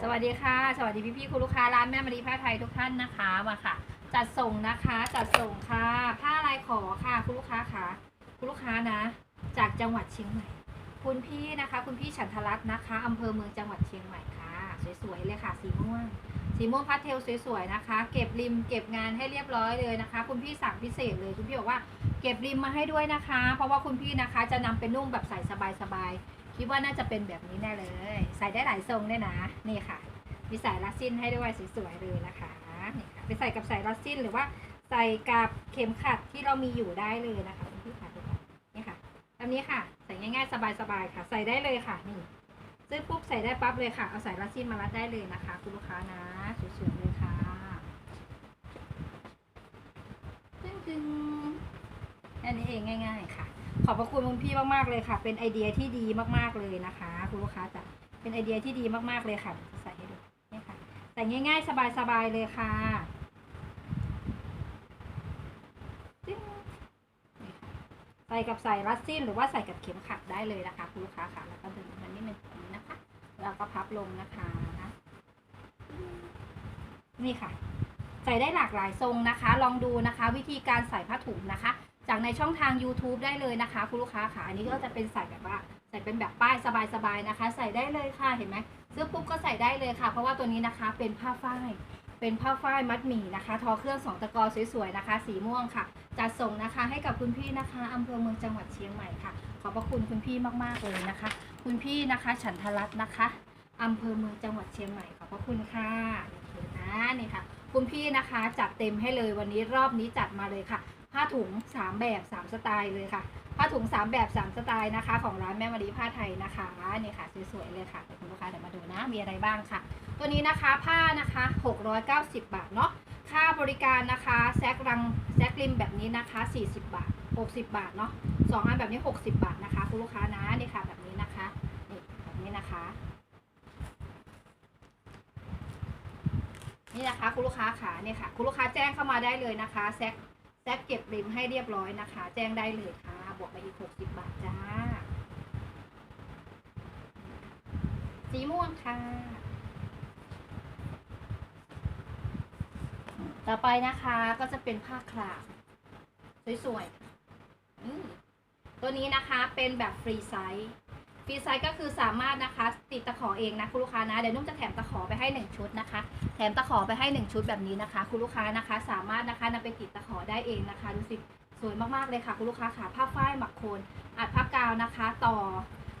สวัสดีค่ะ สวัสดีพี่พี่คุณลูกค้าร้านแม่มารีผ้าไทยทุกท่านนะคะมาค่ะ จัดส่งนะคะจัดส่งค่ะ ผ้าลายขอค่ะ คุณลูกค้าค่ะ คุณลูกค้านะ จากจังหวัดเชียงใหม่ คุณพี่นะคะ คุณพี่ฉันทรัตน์นะคะอำเภอเมืองจังหวัดเชียงใหม่ค่ะ สวยๆเลยค่ะ สีม่วงสีม่วงพาสเทลสวยๆนะคะ เก็บริมเก็บงานให้เรียบร้อยเลยนะคะ คุณพี่สั่งพิเศษเลยคุณพี่บอกว่าเก็บริมมาให้ด้วยนะคะ เพราะว่าคุณพี่นะคะจะนำไปนุ่งแบบใส่สบายๆ คิดว่าน่าจะเป็นแบบนี้แน่เลย ใส่ได้หลายทรงด้วยนะ นี่ค่ะ มีสายรัดสิ้นให้ด้วยสวยๆเลยนะคะนี่ค่ะไปใส่กับสายรัดสิ้นหรือว่าใส่กับเข็มขัดที่เรามีอยู่ได้เลยนะคะคุณพี่ค่ะทุกคนนี่ค่ะแบบนี้ค่ะ ใส่ง่ายๆสบายๆค่ะ ใส่ได้เลยค่ะนี่ซื้อปุ๊บใส่ได้ปั๊บเลยค่ะ เอาสายรัดสิ้นมารัดได้เลยนะคะ คุณลูกค้านะสวยๆเลยค่ะจึงๆแค่นี้เองง่าย ๆ ค่ะ ขอบพระคุณคุณพี่มากๆเลยค่ะ เป็นไอเดียที่ดีมากๆเลยนะคะ คุณลูกค้าจะเป็นไอเดียที่ดีมากๆเลยค่ะ ใส่ให้ดูนี่ค่ะแต่ง่าย ๆ สบายๆเลยค่ะใส่กับใส่รัดสิ้นหรือว่าใส่กับเข็มขัดได้เลยนะคะคุณลูกค้าค่ะแล้วก็ดึงมันนี่มันแบบนี้นะคะ แล้วก็พับลงนะคะนี่ค่ะ ใส่ได้หลากหลายทรงนะคะ ลองดูนะคะ วิธีการใส่ผ้าถุงนะคะ จากในช่องทาง YouTube ได้เลยนะคะ คุณลูกค้าค่ะอันนี้ก็จะเป็นใส่แบบว่าใส่เป็นแบบป้ายสบายๆนะคะ ใส่ได้เลยค่ะเห็นไหมซื้อปุ๊บก็ใส่ได้เลยค่ะ เพราะว่าตัวนี้นะคะเป็นผ้าฝ้ายเป็นผ้าฝ้ายมัดหมี่นะคะ ทอเครื่องสองตะกอสวยๆนะคะ สีม่วงค่ะจัดส่งนะคะให้กับคุณพี่นะคะอำเภอเมืองจังหวัดเชียงใหม่ค่ะ ขอบพระคุณคุณพี่มากๆเลยนะคะ คุณพี่นะคะ ฉันทรัตน์นะคะอำเภอเมืองจังหวัดเชียงใหม่ขอบพระคุณค่ะนี่นะนี่ค่ะ คุณพี่นะคะจัดเต็มให้เลยวันนี้รอบนี้จัดมาเลยค่ะาถุงสามแบบสามสไตล์เลยค่ะ ผ้าถุงสามแบบสามสไตล์นะคะ ของร้านแม่มารีผ้าไทยนะคะนี่ค่ะสวยๆเลยค่ะคุณลูกค้าเดี๋ยวมาดูนะมีอะไรบ้างค่ะ ตัวนี้นะคะผ้านะคะ 690 บาทเนาะค่าบริการนะคะแซกรังแซกริมแบบนี้นะคะ 40 บาท 60 บาทเนาะสองอันแบบนี้ 60 บาทนะคะ คุณลูกค้านะนี่ค่ะแบบนี้นะคะนี่แบบนี้นะคะนี่นะคะคุณลูกค้าขาเนี่ยค่ะ คุณลูกค้าแจ้งเข้ามาได้เลยนะคะแซก แซกเก็บริมให้เรียบร้อยนะคะ แจ้งได้เลยค่ะ บวกไปอีก 60 บาทจ้า สีม่วงค่ะ ต่อไปนะคะก็จะเป็นผ้าครามสวยๆตัวนี้นะคะเป็นแบบฟรีไซส์ ฟรีไซส์ก็คือสามารถนะคะติดตะขอเองนะคุณลูกค้านะเดี๋ยวนุ่มจะแถมตะขอไปให้หนึ่งชุดนะคะ แถมตะขอไปให้หนึ่งชุดแบบนี้นะคะ คุณลูกค้านะคะ สามารถนะคะนำไปติดตะขอได้เองนะคะดูสิสวยมากๆเลยค่ะคุณลูกค้าค่ะผ้าฝ้ายหมักโคนอัดผ้ากาวนะคะ ต่อ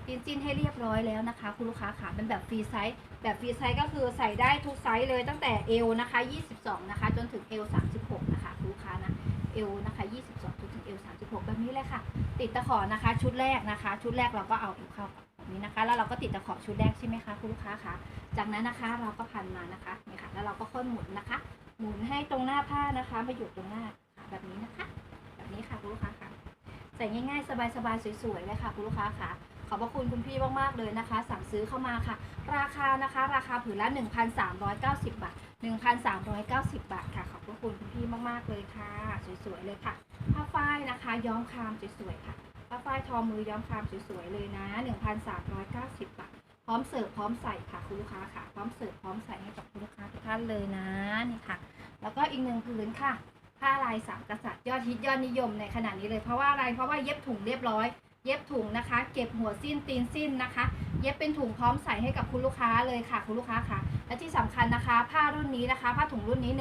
จิ้นจิ้นให้เรียบร้อยแล้วนะคะ คุณลูกค้าค่ะเป็นแบบฟรีไซส์แบบฟรีไซส์ก็คือใส่ได้ทุกไซส์เลยตั้งแต่เอวนะคะ 22 นะคะ จนถึงเอว36 นะคะคุณลูกค้านะ เอวนะคะ22จนถึงเอว36 แบบนี้เลยค่ะ ติดตะขอนะคะ ชุดแรกนะคะ ชุดแรกเราก็เอาเอวเข้าแบบนี้นะคะ แล้วเราก็ติดตะขอชุดแรกใช่ไหมคะคุณลูกค้าคะจากนั้นนะคะเราก็พันมานะคะนี่ค่ะ แล้วเราก็ค่อยหมุนนะคะ หมุนให้ตรงหน้าผ้านะคะมาอยู่ตรงหน้าแบบนี้นะคะ แบบนี้ค่ะคุณลูกค้าค่ะใส่ง่ายๆ สบายๆสวยๆเลยค่ะคุณลูกค้าค่ะ อบพระคุณคุณพี่มากๆเลยนะคะ สั่งซื้อเข้ามาค่ะ ราคานะคะ ราคาผืนละ 1,390 บาท 1,390 บาทค่ะขอบพระคุณคุณพี่มากๆเลยค่ะ สวยๆเลยค่ะผ้าฝ้ายนะคะ ย้อมครามสวยๆค่ะผ้าฝ้ายทอมือย้อมครามสวยๆเลยนะ 1,390 บาท พร้อมเสิร์ฟพร้อมใส่ค่ะคุณลูกค้าค่ะ พร้อมเสิร์ฟพร้อมใส่ให้กับคุณลูกค้าทุกท่านเลยนะนี่ค่ะ แล้วก็อีกหนึ่งผืนค่ะผ้าลายสามกษัตริย์ยอดฮิตยอดนิยมในขณะนี้เลยเพราะว่าอะไรเพราะว่าเย็บถุงเรียบร้อย เย็บถุงนะคะ เก็บหัวสิ้นตีนสิ้นนะคะ เย็บเป็นถุงพร้อมใส่ให้กับคุณลูกค้าเลยค่ะ คุณลูกค้าค่ะ และที่สำคัญนะคะ ผ้ารุ่นนี้นะคะ ผ้าถุงรุ่นนี้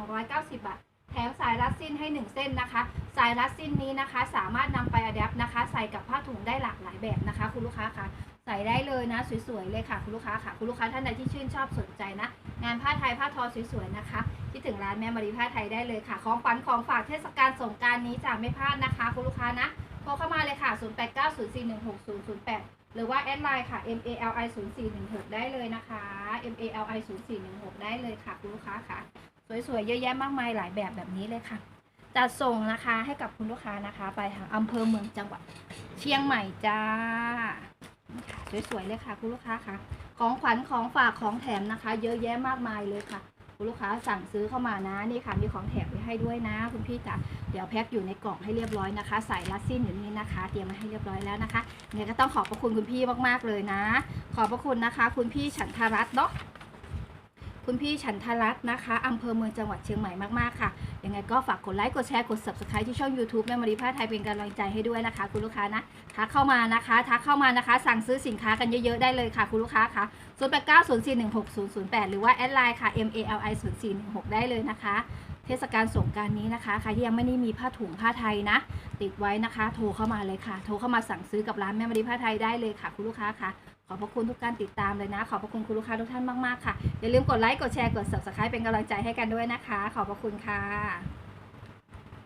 1,290 บาท แถมสายรัดสิ้นให้ 1 เส้นนะคะ สายรัดสิ้นนี้นะคะ สามารถนำไปอัดแอปนะคะ ใส่กับผ้าถุงได้หลากหลายแบบนะคะ คุณลูกค้าค่ะ ใส่ได้เลยนะ สวยๆเลยค่ะ คุณลูกค้าค่ะ คุณลูกค้าท่านใดที่ชื่นชอบสนใจนะ งานผ้าไทยผ้าทอสวยๆนะคะที่ถึงร้านแม่มารีผ้าไทยได้เลยค่ะ ของขวัญของฝากเทศกาลสงกรารนี้จะไม่พลาดนะคะ คุณลูกค้านะ โทรเข้ามาเลยค่ะ 0890416008 หรือว่าแอดไลน์ค่ะ MALI 0416 ได้เลยนะคะ MALI 0416 ได้เลยค่ะคุณลูกค้าค่ะ สวยๆ เยอะแยะมากมายหลายแบบแบบนี้เลยค่ะจะส่งนะคะให้กับคุณลูกค้านะคะ ไปทางอำเภอเมืองจังหวัดเชียงใหม่จ้า สวยๆเลยค่ะคุณลูกค้าค่ะ ของขวัญของฝากของแถมนะคะ เยอะแยะมากมายเลยค่ะ คุณลูกค้าสั่งซื้อเข้ามานะนี่ค่ะมีของแถมไว้ให้ด้วยนะ คุณพี่จ๋าเดี๋ยวแพ็คอยู่ในกล่องให้เรียบร้อยนะคะ ใส่ลัดสิ้นอยู่นี่นะคะ เตรียมมาให้เรียบร้อยแล้วนะคะเนี่ยก็ต้องขอบพระคุณคุณพี่มากๆเลยนะ ขอบพระคุณนะคะ คุณพี่ฉันทรัตน์เนาะ คุณพี่ฉันทรัตน์นะคะอำเภอเมืองจังหวัดเชียงใหม่มากๆค่ะ ยังไงก็ฝากกดไลค์ กดแชร์ กด subscribe ที่ช่อง YouTube แม่มารีผ้าไทยเป็นกำลังใจให้ด้วยนะคะ คุณลูกค้านะทักเข้ามานะคะทักเข้ามานะคะ สั่งซื้อสินค้ากันเยอะๆได้เลยค่ะ คุณลูกค้าค่ะ0 8 9 0 4 1 6 0 0 8 หรือว่าแอดไลน์ค่ะ m a l i 0 4 1 6ได้เลยนะคะ เทศกาลสงการนี้นะคะใครที่ยังไม่ได้มีผ้าถุงผ้าไทยนะ ติดไว้นะคะ โทรเข้ามาเลยค่ะ โทรเข้ามาสั่งซื้อกับร้านแม่มารีผ้าไทยได้เลยค่ะ คุณลูกค้าค่ะ อบพระคุณทุกการติดตามเลยนะ ขอบพระคุณคุณลูกค้าทุกท่านมากๆค่ะ อย่าลืมกดไลค์ กดแชร์ กด subscribe เป็นกำลังใจให้กันด้วยนะคะ ขอบพระคุณค่ะ